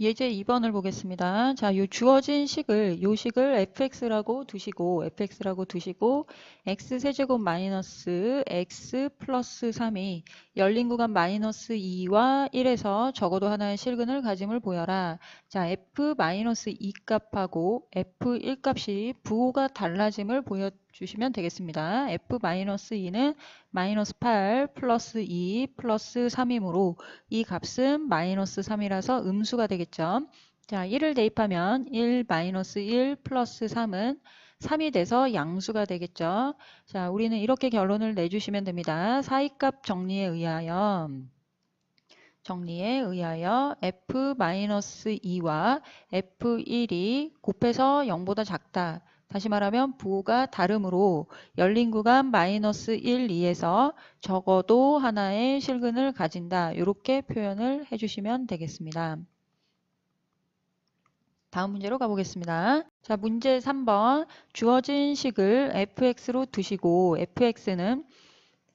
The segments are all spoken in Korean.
예제 2번을 보겠습니다. 자, 요 주어진 식을, 요 식을 fx라고 두시고, fx라고 두시고, x 세제곱 마이너스 x 플러스 3이 열린 구간 마이너스 2와 1에서 적어도 하나의 실근을 가짐을 보여라. 자, f 마이너스 2 값하고 f1 값이 부호가 달라짐을 보여 주시면 되겠습니다. f 마이너스 2는 마이너스 8 플러스 2 플러스 3이므로 이 값은 마이너스 3이라서 음수가 되겠죠. 자, 1을 대입하면 1 마이너스 1 플러스 3은 3이 돼서 양수가 되겠죠. 자, 우리는 이렇게 결론을 내주시면 됩니다. 사이값 정리에 의하여 정리에 의하여 f-2와 f1이 곱해서 0보다 작다. 다시 말하면 부호가 다르므로 열린 구간 마이너스 1, 2에서 적어도 하나의 실근을 가진다. 이렇게 표현을 해주시면 되겠습니다. 다음 문제로 가보겠습니다. 자, 문제 3번 주어진 식을 fx로 두시고 fx는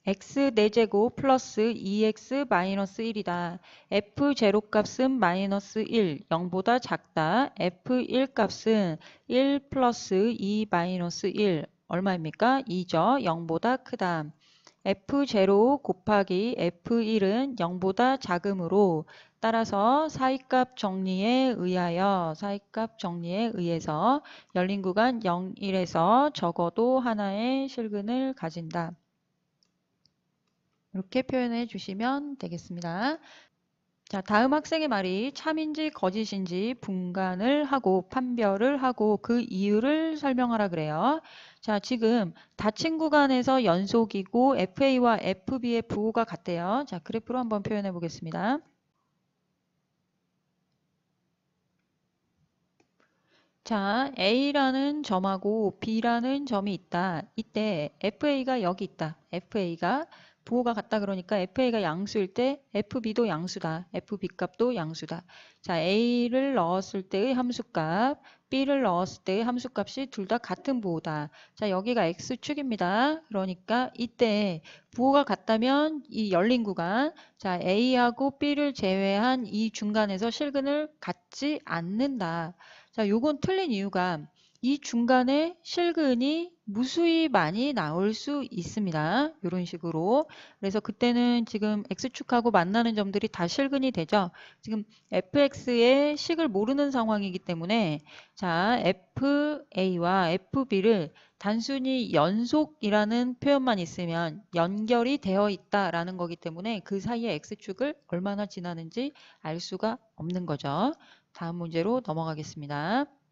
x 4제곱 플러스 2x 마이너스 1이다. f 제로 값은 마이너스 1, 0보다 작다. f1 값은 1 플러스 2 마이너스 1, 얼마입니까? 2죠. 0보다 크다. f 제로 곱하기 f1은 0보다 작으므로 따라서 사이값 정리에 의하여 사이값 정리에 의해서 열린 구간 0, 1에서 적어도 하나의 실근을 가진다. 이렇게 표현해 주시면 되겠습니다. 자, 다음 학생의 말이 참인지 거짓인지 분간을 하고 판별을 하고 그 이유를 설명하라 그래요. 자, 지금 닫힌 구간에서 연속이고 FA와 FB의 부호가 같대요. 자, 그래프로 한번 표현해 보겠습니다. 자, A라는 점하고 B라는 점이 있다. 이때 FA가 여기 있다. FA가 부호가 같다 그러니까 FA가 양수일 때 FB도 양수다. FB 값도 양수다. 자, A를 넣었을 때의 함수값, B를 넣었을 때의 함수값이 둘 다 같은 부호다. 자, 여기가 X축입니다. 그러니까 이때 부호가 같다면 이 열린 구간, 자, A하고 B를 제외한 이 중간에서 실근을 갖지 않는다. 자, 요건 틀린 이유가 이 중간에 실근이 무수히 많이 나올 수 있습니다. 이런 식으로. 그래서 그때는 지금 X축하고 만나는 점들이 다 실근이 되죠. 지금 fx의 식을 모르는 상황이기 때문에 자 fa와 fb를 단순히 연속이라는 표현만 있으면 연결이 되어 있다라는 거기 때문에 그 사이에 x축을 얼마나 지나는지 알 수가 없는 거죠. 다음 문제로 넘어가겠습니다.